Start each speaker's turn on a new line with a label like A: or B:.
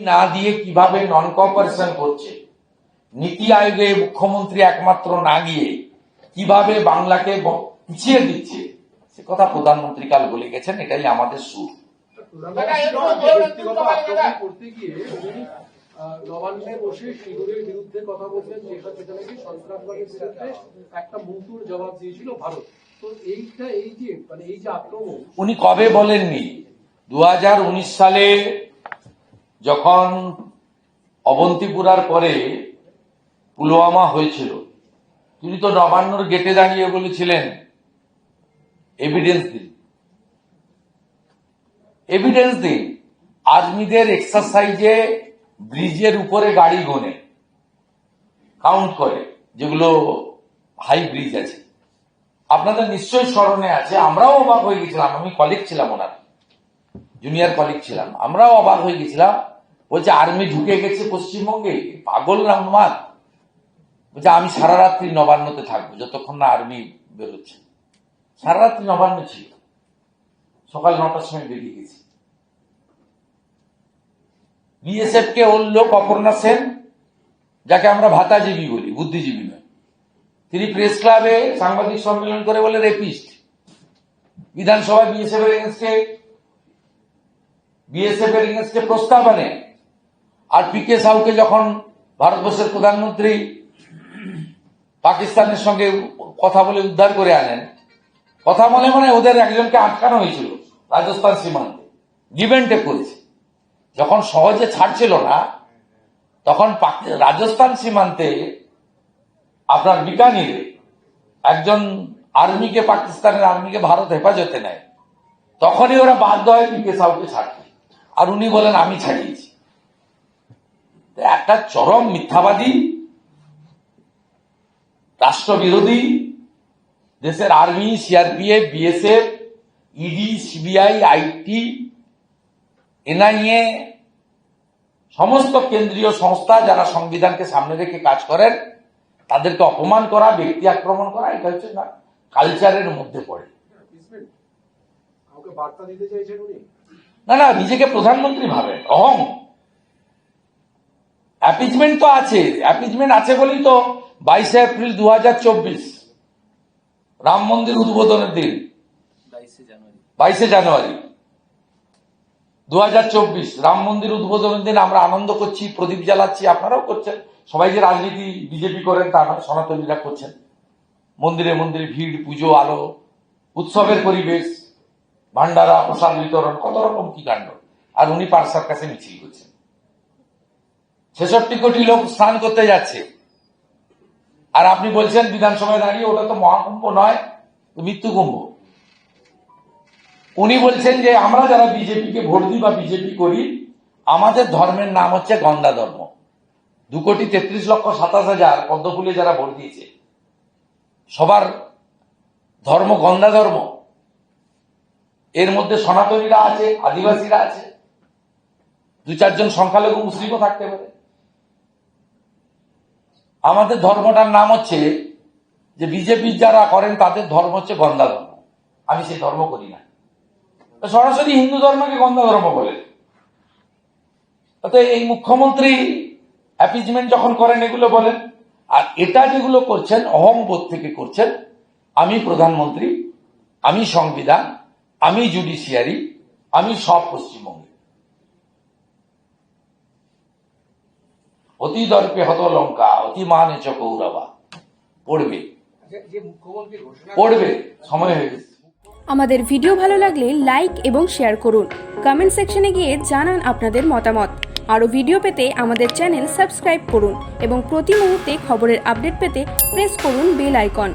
A: না দিয়ে কীভাবে নন কোঅপারেশন করছে নীতি আয়োগে মুখ্যমন্ত্রী একমাত্র না গিয়ে কীভাবে বাংলাকে পিছিয়ে দিচ্ছে সে কথা প্রধানমন্ত্রী কাল বলে গেছেন এটাই আমাদের সুর
B: মানে
A: উনি কবে বলেননি দু হাজার উনিশ সালে যখন অবন্তিপুরার পরে পুলওয়ামা হয়েছিল, তিনি তো নবান্নর গেটে দাঁড়িয়ে বলেছিলেন এভিডেন্স দিন। এভিডেন্স দিন। আর্মিদের এক্সারসাইজে ব্রিজের উপরে গাড়ি গোনে, কাউন্ট করে, যেগুলো হাই ব্রিজ আছে। আপনাদের নিশ্চয়ই স্মরণে আছে, আমরাও অবাক হয়ে গেছিলাম, আমি কলিগ ছিলাম ওনার, জুনিয়র কলিগ ছিলাম, আমরাও অবাক হয়ে গেছিলাম। বলছে, আর্মি ঢুকে গেছে পশ্চিমবঙ্গে, পাগল না উন্মাদ? বলছে, আমি সারা রাত্রি নবান্নতে থাকব, যতক্ষণ না আর্মি বেরোচ্ছে। সারা রাত্রি নবান্ন ছিল। সকাল নটার সময় বেরিয়ে গেছি। বিএসএফ কে ওর লোক অপর্ণা সেন, যাকে আমরা ভাতাজীবী বলি, বুদ্ধিজীবী নয়। তিনি প্রেস ক্লাবে সাংবাদিক সম্মেলন করে বলে রেপিস্ট। বিধানসভায় বিএসএফ এর এগেনস্টে বিএসএফ এর এগেনস্টে প্রস্তাব আনে। আর পি কে সাউকে যখন ভারতবর্ষের প্রধানমন্ত্রী পাকিস্তানের সঙ্গে কথা বলে উদ্ধার করে আনেন, কথা বলে মানে ওদের একজনকে আটকানো হয়েছিল, রাজস্থান সীমান্তে ডিভেন্টে করেছে। যখন সহজে ছাড়ছিল না, তখন রাজস্থান সীমান্তে আপনার বিকানিরে একজন আর্মিকে, পাকিস্তানের আর্মিকে ভারত হেফাজতে নেয়, তখনই ওরা বাধ্য হয় পিকে সাউকে ছাড়তে। আর উনি বলেন, আমি ছাড়িয়েছি। একটা চরম মিথ্যাবাদী রাষ্ট্রবিরোধী দেশের army CRPF BSF ED CBI IT NIA সমস্ত কেন্দ্রীয় সংস্থা যারা সংবিধানকে সামনে রেখে কাজ করেন তাদেরকে অপমান করা ব্যক্তি আক্রমণ করা এটা হচ্ছে না কালচারের মধ্যে পড়ে। না না নিজেকে প্রধানমন্ত্রী ভাবে অহং। অ্যাপিজমেন্ট তো আছে অ্যাপিজমেন্ট আছে বলেই তো বাইশে এপ্রিল দু রাম মন্দির উদ্বোধনের দিন। বাইশে জানুয়ারি। দু রাম মন্দির উদ্বোধনের দিন আমরা আনন্দ করছি প্রদীপ জ্বালাচ্ছি আপনারাও করছেন। সবাই যে রাজনীতি বিজেপি করেন তা নয় সনাতনীরা করছেন। মন্দিরে মন্দিরে ভিড় পুজো আলো উৎসবের পরিবেশ ভান্ডারা প্রসাদ বিতরণ কত রকম কি কাণ্ড। আর উনি পার্সার কাছে মিছিল করছেন। ছেষট্টি কোটি লোক স্নান করতে যাচ্ছে। আর আপনি বলছেন বিধানসভায় দাঁড়িয়ে ওটা তো মহাকুম্ভ নয় মৃত্যু কুম্ভ। উনি বলছেন যে আমরা যারা বিজেপিকে ভোট দিই বা বিজেপি করি, আমাদের ধর্মের নাম হচ্ছে গন্দা ধর্ম। দু কোটি তেত্রিশ লক্ষ সাতাশ হাজার পদ্মফুলে যারা ভোট দিয়েছে, সবার ধর্ম গন্দা ধর্ম। এর মধ্যে সনাতনীরা আছে, আদিবাসীরা আছে। দু চারজন সংখ্যালঘু মুসলিমও থাকতে পারে। আমাদের ধর্মটার নাম হচ্ছে যে বিজেপি যারা করেন, তাদের ধর্ম হচ্ছে গন্দা ধর্ম আমি সেই ধর্ম করি না। সরাসরি হিন্দু ধর্মকে গন্দা ধর্ম বলে। অতএব এই মুখ্যমন্ত্রী অ্যাপিজমেন্ট যখন করেন, এগুলো বলেন। আর এটা যেগুলো করছেন অহংবোধ থেকে করছেন, আমি প্রধানমন্ত্রী, আমি সংবিধান, আমি জুডিশিয়ারি আমি সব পশ্চিমবঙ্গে। অতি দর্পে হত লঙ্কা অতি মানে চ কৌরবা। পড়বে।
B: যে মুখ্যমন্ত্রী ঘোষণা
A: পড়বে। সময় হয়ে গেছে।
C: আমাদের ভিডিও ভালো লাগলে লাইক এবং শেয়ার করুন। কমেন্ট সেকশনে গিয়ে জানান আপনাদের মতামত। আরও ভিডিও পেতে আমাদের চ্যানেল সাবস্ক্রাইব করুন এবং প্রতি মুহূর্তে খবরের আপডেট পেতে প্রেস করুন বেল আইকন।